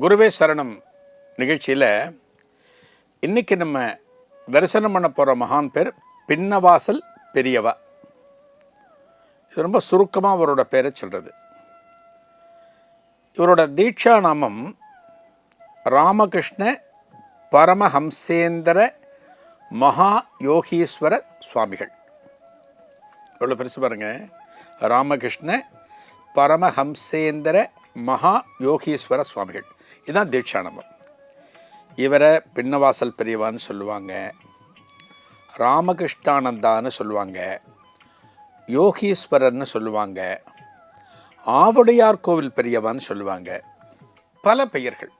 குருவே சரணம் நிகழ்ச்சியில் இன்றைக்கி நம்ம தரிசனம் பண்ண போகிற மகான் பேர் பின்னவாசல் பெரியவா. இது ரொம்ப சுருக்கமாக அவரோட பேரை சொல்கிறது இவரோட தீட்சா நாமம் ராமகிருஷ்ண பரமஹம்சேந்திர மகா யோகீஸ்வர சுவாமிகள். எவ்வளோ பெருசு பாருங்கள் ராமகிருஷ்ண பரமஹம்சேந்திர மகா யோகீஸ்வர சுவாமிகள். இதுதான் தீட்சானபம். இவரை பின்னவாசல் பெரியவான்னு சொல்லுவாங்க. ராமகிருஷ்ணானந்தான்னு சொல்லுவாங்க. யோகீஸ்வரர்னு சொல்லுவாங்க. ஆவுடையார் கோவில் பெரியவான்னு சொல்லுவாங்க. பல பெயர்கள்.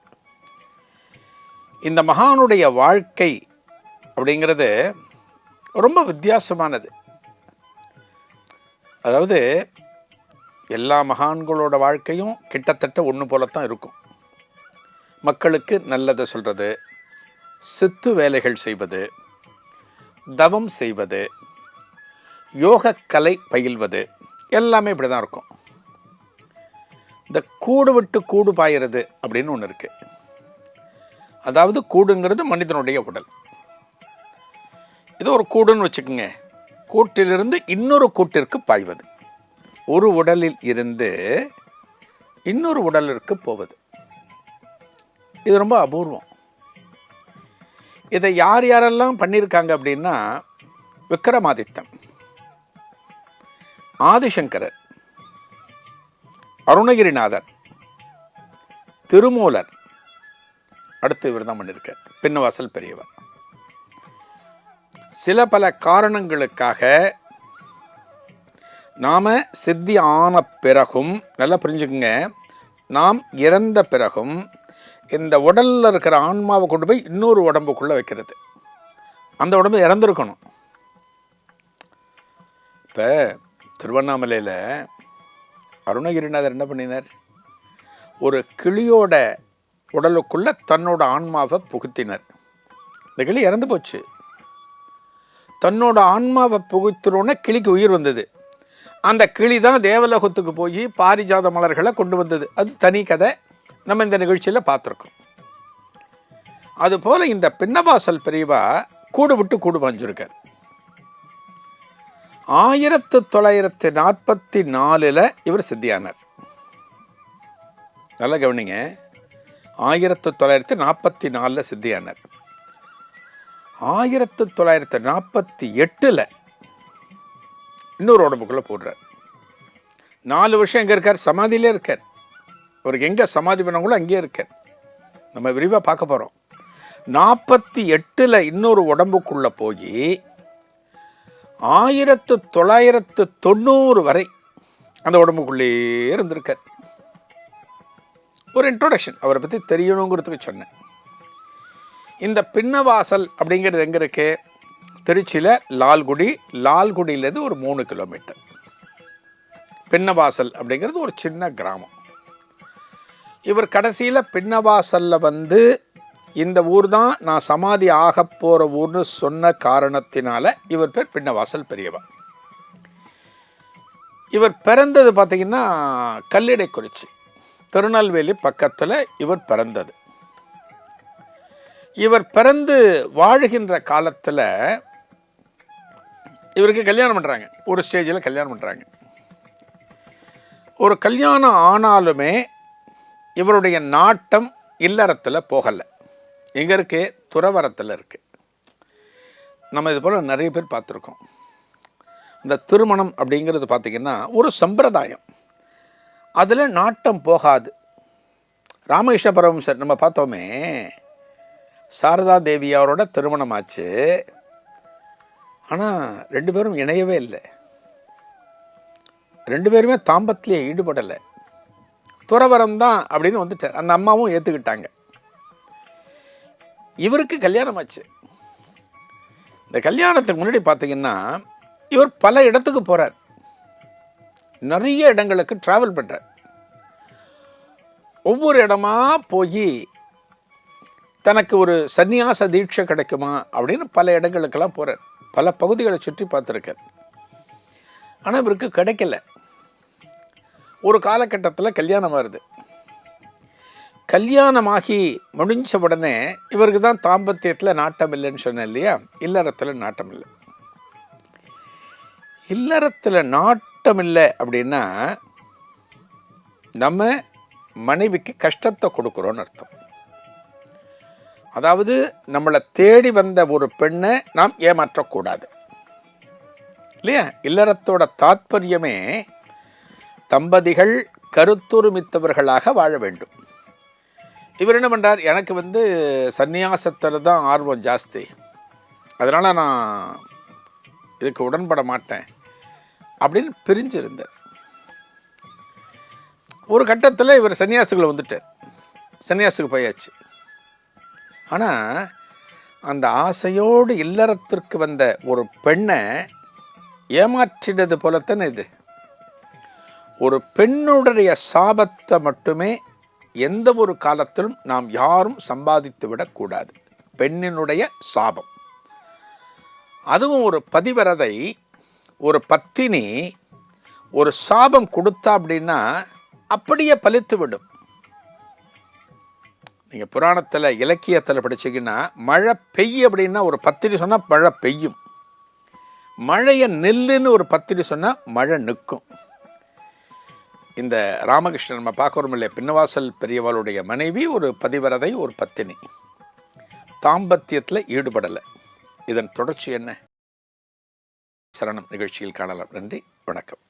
இந்த மகானுடைய வாழ்க்கை அப்படிங்கிறது ரொம்ப வித்தியாசமானது. அதாவது எல்லா மகான்களோட வாழ்க்கையும் கிட்டத்தட்ட ஒன்று போலத்தான் இருக்கும். மக்களுக்கு நல்லதை சொல்கிறது சித்து வேலைகள் செய்வது தவம் செய்வது யோகக்கலை பயில்வது எல்லாமே இப்படி தான் இருக்கும். இந்த கூடு விட்டு கூடு பாயிறது அப்படின்னு ஒன்று இருக்குது அதாவது கூடுங்கிறது மனிதனுடைய உடல். இது ஒரு கூடுன்னு வச்சுக்கோங்க. கூட்டிலிருந்து இன்னொரு கூட்டிற்கு பாய்வது. ஒரு உடலில் இருந்து இன்னொரு உடலிற்கு போவது. இது ரொம்ப அபூர்வம். இதை யார் யாரெல்லாம் பண்ணியிருக்காங்க அப்படின்னா விக்ரமாதித்தன் ஆதிசங்கரர் அருணகிரிநாதர் திருமூலர் அடுத்து இவர் தான் பண்ணியிருக்கார் பின்னவாசல் பெரியவர். சில பல காரணங்களுக்காக நாம் சித்தி ஆன பிறகும் நல்லா புரிஞ்சுக்குங்க நாம் இறந்த பிறகும் இந்த உடலில் இருக்கிற ஆன்மாவை கொண்டு போய் இன்னொரு உடம்புக்குள்ளே வைக்கிறது. அந்த உடம்பு இறந்துருக்கணும். இப்போ திருவண்ணாமலையில் அருணகிரிநாதர் என்ன பண்ணினார்? ஒரு கிளியோட உடலுக்குள்ளே தன்னோட ஆன்மாவை புகுத்தினர். இந்த கிளி இறந்து போச்சு. தன்னோட ஆன்மாவை புகுத்துறோன்னே கிளிக்கு உயிர் வந்தது. அந்த கிளி தான் தேவலோகத்துக்கு போய் பாரிஜாத மலர்களை கொண்டு வந்தது. அது தனி கதை. நம்ம இந்த நிகழ்ச்சியில் பார்த்துருக்கோம். அதுபோல் இந்த பின்னவாசல் பிரிவா கூடு விட்டு கூடு பாஞ்சிருக்கார் ஆயிரத்து தொள்ளாயிரத்தி நாற்பத்தி நாலில் இவர் சித்தியானார். நல்லா கவனிங்க. ஆயிரத்து தொள்ளாயிரத்தி நாற்பத்தி நாலில் சித்தியானார். ஆயிரத்து தொள்ளாயிரத்தி நாற்பத்தி எட்டில் இன்னொரு உடம்புக்குள்ளே போடுறார். நாலு வருஷம் எங்கே இருக்கார்? சமாதியிலே இருக்கார். அவருக்கு எங்கே சமாதி பண்ணவங்களோ அங்கேயே இருக்கார் நம்ம விரிவாக பார்க்க போகிறோம் நாற்பத்தி எட்டில் இன்னொரு உடம்புக்குள்ளே போய் ஆயிரத்து தொள்ளாயிரத்து தொண்ணூறு வரை அந்த உடம்புக்குள்ளேயே இருந்திருக்கார். ஒரு இன்ட்ரோடக்ஷன் அவரை பற்றி தெரியணுங்கிறதுக்கு சொன்னேன். இந்த பின்னவாசல் அப்படிங்கிறது எங்கே இருக்கு? திருச்சியில் லால்குடி லால்குடியிலேருந்து ஒரு மூணு கிலோமீட்டர். பின்னவாசல் அப்படிங்கிறது ஒரு சின்ன கிராமம். இவர் கடைசியில் பின்னவாசலில் வந்து இந்த ஊர் தான் நான் சமாதி ஆக போகிற ஊர்னு சொன்ன காரணத்தினால இவர் பேர் பின்னவாசல் பெரியவா இவர் பிறந்தது பார்த்திங்கன்னா கல்லிடைக்குறிச்சி திருநெல்வேலி பக்கத்தில் இவர் பிறந்தது. இவர் பிறந்து வாழுகின்ற காலத்தில் இவருக்கு கல்யாணம் பண்ணுறாங்க ஒரு ஸ்டேஜில் கல்யாணம் பண்ணுறாங்க ஒரு கல்யாணம் ஆனாலுமே இவருடைய நாட்டம் இல்லறத்தில் போகலை. எங்கே இருக்கு? துறவரத்தில் இருக்கு. நம்ம இது போல் நிறைய பேர் பார்த்துருக்கோம். இந்த திருமணம் அப்படிங்கிறது பார்த்திங்கன்னா ஒரு சம்பிரதாயம். அதில் நாட்டம் போகாது. ராமகிருஷ்ண சார் நம்ம பார்த்தோமே சாரதா தேவி அவரோட திருமணம் ஆச்சு ஆனால் ரெண்டு பேரும் இணையவே இல்லை. ரெண்டு பேருமே தாம்பத்திலே ஈடுபடலை. துறவரம் தான் அப்படின்னு வந்துட்டார். அந்த அம்மாவும் ஏற்றுக்கிட்டாங்க இவருக்கு கல்யாணம் ஆச்சு இந்த கல்யாணத்துக்கு முன்னாடி பார்த்தீங்கன்னா இவர் பல இடத்துக்கு போகிறார் நிறைய இடங்களுக்கு ட்ராவல் பண்ணுறார் ஒவ்வொரு இடமா போய் தனக்கு ஒரு சந்நியாச தீட்சை கிடைக்குமா அப்படின்னு பல இடங்களுக்கெல்லாம் போகிறார் பல பகுதிகளை சுற்றி பார்த்துருக்கார். ஆனால் இவருக்கு கிடைக்கல. ஒரு காலகட்டத்தில் கல்யாணம் வருது. கல்யாணமாகி முடிஞ்ச உடனே இவருக்கு தான் தாம்பத்தியத்தில் நாட்டம் இல்லைன்னு சொன்னேன் இல்லையா? இல்லறத்தில் நாட்டம் இல்லை. இல்லறத்தில் நாட்டம் இல்லை அப்படின்னா நம்ம மனைவிக்கு கஷ்டத்தை கொடுக்குறோன்னு அர்த்தம். அதாவது நம்மளை தேடி வந்த ஒரு பெண்ணை நாம் ஏமாற்றக்கூடாது. இல்லையா? இல்லறத்தோட தாத்பரியமே தம்பதிகள் கருத்துருமித்தவர்களாக வாழ வேண்டும். இவர் என்ன பண்ணுறார் எனக்கு வந்து சந்நியாசத்தில் தான் ஆர்வம் ஜாஸ்தி. அதனால் நான் இதுக்கு உடன்பட மாட்டேன் அப்படின்னு பிரிஞ்சிருந்தார். ஒரு கட்டத்தில் இவர் சன்னியாசிகளை வந்துட்டார். சன்னியாசத்துக்கு போயாச்சு. ஆனால் அந்த ஆசையோடு இல்லறத்திற்கு வந்த ஒரு பெண்ணை ஏமாற்றினது போலத்தானே இது. ஒரு பெண்ணுடைய சாபத்தை மட்டுமே எந்த ஒரு காலத்திலும் நாம் யாரும் சம்பாதித்து விடக்கூடாது. பெண்ணினுடைய சாபம். அதுவும் ஒரு பதிவரதை ஒரு பத்தினி ஒரு சாபம் கொடுத்தா அப்படின்னா அப்படியே பலித்து விடும். நீங்கள் புராணத்தில் இலக்கியத்தில் படிச்சீங்கன்னா மழை பெய்யும் அப்படின்னா ஒரு பத்திரி சொன்னால் மழை பெய்யும். மழையை நெல்லுன்னு ஒரு பத்திரி சொன்னால் மழை நிற்கும். இந்த ராமகிருஷ்ணன் நம்ம பார்க்குறோம் இல்லையா? பின்னவாசல் பெரியவாளுடைய மனைவி ஒரு பதிவரதை ஒரு பத்தினி. தாம்பத்தியத்தில் ஈடுபடலை. இதன் தொடர்ச்சி என்ன? சரணம் நிகழ்ச்சியில் காணலாம். நன்றி. வணக்கம்.